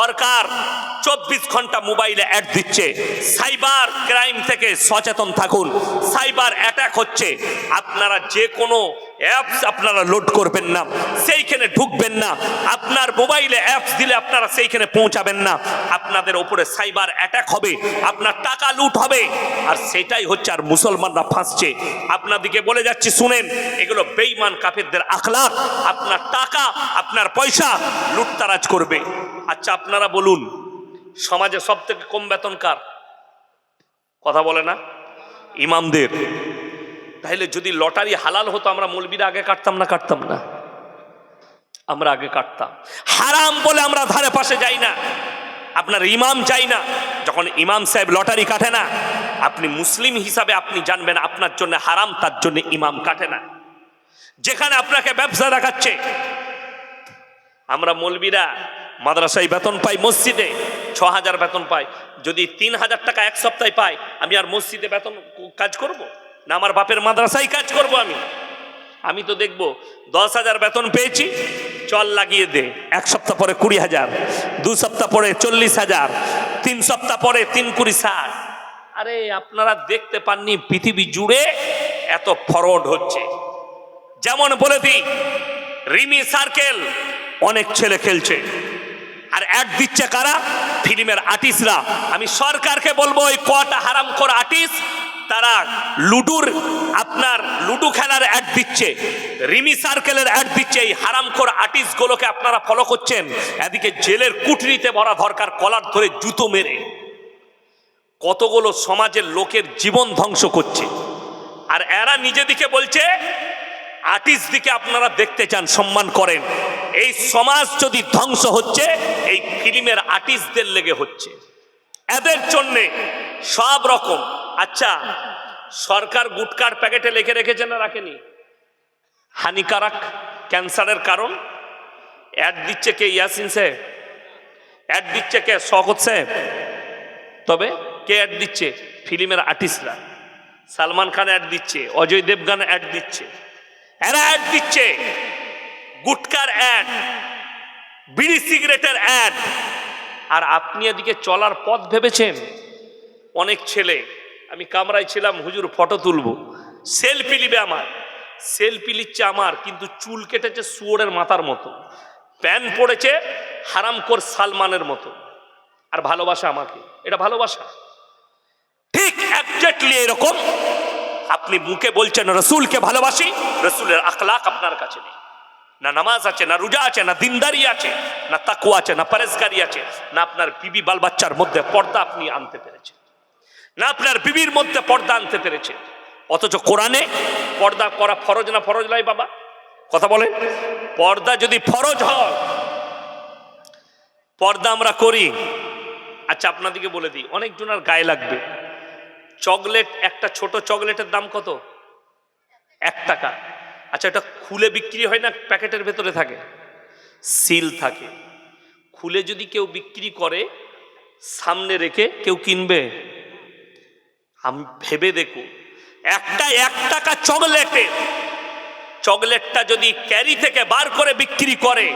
সরকার চব্বিশ ঘণ্টা মোবাইলে অ্যাড দিচ্ছে। সাইবার ক্রাইম থেকে সচেতন থাকুন। সাইবার অ্যাটাক হচ্ছে। আপনারা যে কোনো অ্যাপস আপনারা লোড করবেন না, সেইখানে ঢুকবেন না। আপনার মোবাইলে অ্যাপস দিলে আপনারা সেইখানে পৌঁছাবেন না। আপনাদের ওপরে সাইবার অ্যাটাক হবে, আপনার টাকা লুট হবে। আর সেটাই হচ্ছে আর মুসলমানরা ফাঁসছে। আপনাদিকে বলে যাচ্ছি, শুনেন, এগুলো বেইমান কাফেরদের আখলাক আপনার টাকা, আপনার পয়সা লুটতারাজ করবে। আচ্ছা আপনারা বলুন, সমাজে সব থেকে কম বেতন কার? কথা বলে না? ইমামদের। তাহলে যদি লটারি হালাল হতো, আমরা মৌলবীরা আগে কাটতাম না কাটতাম না? আমরা আগে কাটতাম। হারাম বলে আমরা ধারে পাশে যাই না। আপনার ইমাম চাই না। যখন ইমাম সাহেব লটারি কাটে না, আপনি মুসলিম হিসাবে আপনি জানবেন আপনার জন্য হারাম, তার জন্য ইমাম কাটে না। যেখানে আপনাকে ব্যবসা দেখাচ্ছে, আমরা মৌলবীরা মাদ্রাসায় বেতন পাই, মসজিদে ছ হাজার বেতন পাই। যদি তিন হাজার টাকা এক সপ্তাহে পাই, আমি আর মসজিদে বেতন কাজ করব? না আমার বাপের মাদ্রাসায় কাজ করব আমি? আমি তো দেখব দশ হাজার বেতন পেয়েছি, চল লাগিয়ে দে। এক সপ্তাহ পরে কুড়ি হাজার দু সপ্তাহ পরে চল্লিশ হাজার তিন সপ্তাহ পরে তিন কুড়ি ষাট। আরে, আপনারা দেখতে পাননি পৃথিবী জুড়ে এত ফরওয়ার্ড হচ্ছে। যেমন বলে দিই, রিমি সার্কেল, অনেক ছেলে খেলছে। আর অ্যাড দিচ্ছে কারা? ফিল্মের আর্টিস্টরা আমি সরকারকে বলব, ওই কটা হারাম কর আর্টিস্ট তারা লুডুর, আপনার লুডু খেলার অ্যাড দিচ্ছে। রিমি সার্কেলের অ্যাড দিচ্ছে, এই হারামখোর আর্টিস্টগুলোকে আপনারা ফলো করছেন। এদিকে জেলের কুঠরিতে ভরা দরকার কলার ধরে জুতো মেরে। কতগুলো সমাজের লোকের জীবন ধ্বংস করছে। আর এরা নিজেদিকে বলছে আর্টিস্ট দিকে আপনারা দেখতে চান, সম্মান করেন। এই সমাজ যদি ধ্বংস হচ্ছে, এই ফিল্মের আর্টিস্টদের লেগে হচ্ছে। এদের জন্যে সব রকম। আচ্ছা সরকার গুটকার প্যাকেটে লেখে রেখেছে না রাখেনি? হানিকারক ক্যান্সারের কারণ? অ্যাড দিচ্ছে কে ইয়াসিন সাহেব? অ্যাড দিচ্ছে কে শকত সাহেব? তবে কে অ্যাড দিচ্ছে? ফিল্মের আর্টিস্টরা। সালমান খান অ্যাড দিচ্ছে, অজয় দেবগান অ্যাড দিচ্ছে। অ্যাড দিচ্ছে। গুটকার অ্যাড বিড়ি সিগারেটের অ্যাড আর আপনি এদিকে চলার পথ ভেবেছেন? অনেক ছেলে, আমি কামরায় ছিলাম, হুজুর ফটো তুলবো। সেলফি নিবে আমার। সেলফি নিচ্ছে আমার, কিন্তু চুল কেটেছে শুয়োরের মাথার মতো। প্যান পড়েছে হারামকোর সালমানের মতো। আর ভালোবাসা আমাকে। এটা ভালোবাসা। ঠিক একজাক্টলি এরকম। আপনি মুখে বলছেন, রসুলকে ভালোবাসি? রসুলের আখলাক আপনার কাছে নেই। না নামাজ আছে, না রোজা আছে, না দিনদারি আছে, না তাকুয়া আছে, না পরেজগারি আছে, না আপনার বিবি বাল বাচ্চার মধ্যে পর্দা আপনি আনতে পেরেছেন। না আপনার বিবির মধ্যে পর্দা আনতে পেরেছে অথচ কোরআনে পর্দা করা ফরজ না ফরজ নয় বাবা? কথা বলেন। পর্দা যদি ফরজ হয়, পর্দা আমরা করি। আচ্ছা আপনাদেরকে বলে দিই, অনেকজনের গায়ে লাগবে। চকলেট, একটা ছোট চকলেটের দাম কত? এক টাকা। আচ্ছা এটা খুলে বিক্রি হয় না, প্যাকেটের ভেতরে থাকে? সিল থাকে। খুলে যদি কেউ বিক্রি করে, সামনে রেখে কেউ কিনবে? আমি, ভেবে দেখো। একটা, এক টাকা চকলেটের। চকলেটটা যদি ক্যারি থেকে বার করে বিক্রি করে,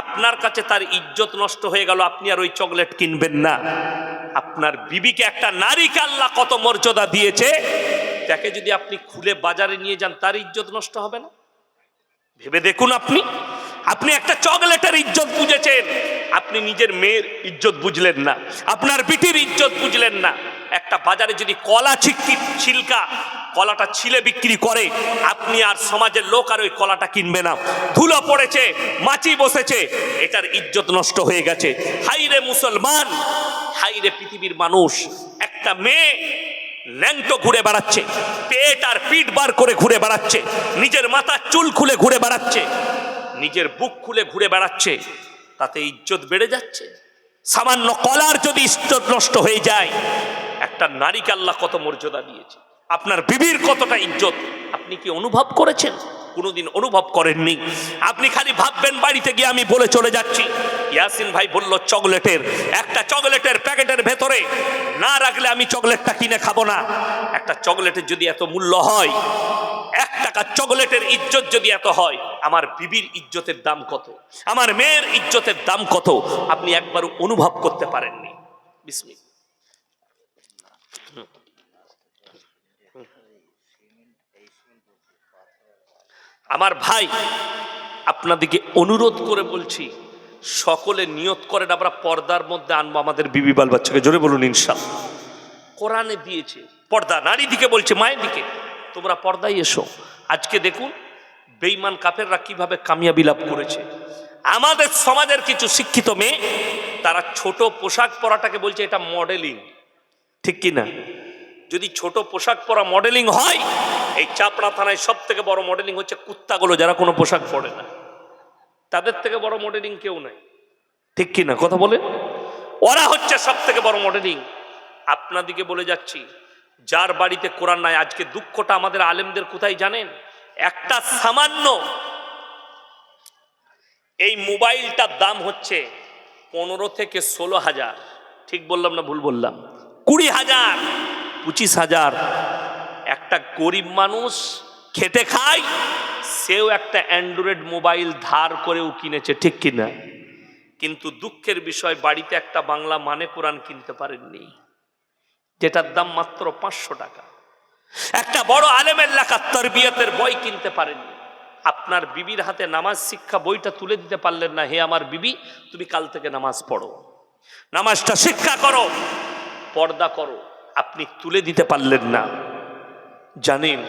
আপনার কাছে তার ইজ্জত নষ্ট হয়ে গেল, আপনি আর ওই চকলেট কিনবেন না। আপনার বিবিকে একটা নারীকে আল্লাহ কত মর্যাদা দিয়েছে তাকে যদি আপনি খুলে বাজারে নিয়ে যান, তার ইজ্জত নষ্ট হবে না? ভেবে দেখুন আপনি। আপনি একটা চকলেটের ইজ্জত বুঝেছেন, আপনি নিজের মেয়ের ইজ্জত বুঝলেন না, আপনার বিটির ইজ্জত বুঝলেন না। একটা বাজারে যদি কলা ছিটকি, ছিলকা, কলাটা ছিলে বিক্রি করে, আপনি আর সমাজের লোক আর ওই কলাটা কিনবে না। ধুলো পড়েছে মাছি বসেছে, এটার ইজ্জত নষ্ট হয়ে গেছে। হাইরে মুসলমান, হাইরে পৃথিবীর মানুষ, একটা মেয়ে ল্যাংটো ঘুরে বেড়াচ্ছে, পেট আর পিঠ বার করে ঘুরে বেড়াচ্ছে, নিজের মাথার চুল খুলে ঘুরে বেড়াচ্ছে, নিজের বুক খুলে ঘুরে বেড়াচ্ছে, তাতে ইজ্জত বেড়ে যাচ্ছে। সামান্য কলার যদি ইজ্জত নষ্ট হয়ে যায় একটা নারীকে আল্লাহ কত মর্যাদা দিয়েছে। আপনার বিবির কতটা ইজ্জত। আপনি কি অনুভব করেছেন? কোনোদিন অনুভব করেননি। আপনি খালি ভাববেন, বাড়িতে গিয়ে আমি বলে চলে যাচ্ছি। ইয়াসিন ভাই বলল, চকলেটের, একটা চকলেটের প্যাকেটের ভেতরে না রাখলে আমি চকলেটটা কিনে খাব না। একটা চকলেটের যদি এত মূল্য হয়, এক টাকা চকলেটের ইজ্জত যদি এত হয়, আমার বিবির ইজ্জতের দাম কত? আমার মেয়ের ইজ্জতের দাম কত? আপনি একবার অনুভব করতে পারেননি। বিসমিল আমার ভাই, আপনাদিকে অনুরোধ করে বলছি, সকলে নিয়ত করেন আমরা পর্দার মধ্যে আনব আমাদের বিবি বাল বাচ্চাকে জোরে বলুন ইনশাল কোরআনে দিয়েছে, পর্দা, নারী দিকে বলছে, মায়ের দিকে। তোমরা পর্দায় এসো। আজকে দেখুন বেইমান কাফেররা কীভাবে কামিয়াবি লাভ করেছে। আমাদের সমাজের কিছু শিক্ষিত মেয়ে, তারা ছোট পোশাক পরাটাকে বলছে এটা মডেলিং। ঠিক কি না যদি ছোট পোশাক পরা মডেলিং হয় এই চাপড়া থানায় সব থেকে বড় মডেলিং হচ্ছে কুত্তাগুলো, যারা কোনো পোশাক পরে না। তাদের থেকে বড় মডেলিং কেউ নাই। ঠিক কি না? কথা বলে? ওরা হচ্ছে সব থেকে বড় মডেলিং আপনাদিকে বলে যাচ্ছি, যার বাড়িতে কোরআন নাই, আজকে দুঃখটা আমাদের আলেমদের কোথায় জানেন? একটা সামান্য এই মোবাইলটার দাম হচ্ছে পনেরো থেকে ষোলো হাজার। ঠিক বললাম না ভুল বললাম? কুড়ি হাজার, পঁচিশ হাজার। একটা গরিব মানুষ খেটে খায়, সেও একটা অ্যান্ড্রয়েড মোবাইল ধার করেও কিনেছে, ঠিক কিনা? কিন্তু দুঃখের বিষয়, বাড়িতে একটা বাংলা মানে কোরআন কিনতে পারেননি, যেটার দাম মাত্র পাঁচশো টাকা। একটা বড় আলেমের লেখা তরবিয়তের বই কিনতে পারেননি। আপনার বিবির হাতে নামাজ শিক্ষা বইটা তুলে দিতে পারলেন না, হে আমার বিবি, তুমি কাল থেকে নামাজ পড়ো। নামাজটা শিক্ষা করো, পর্দা করো, আপনি তুলে দিতে পারলেন না। জানেন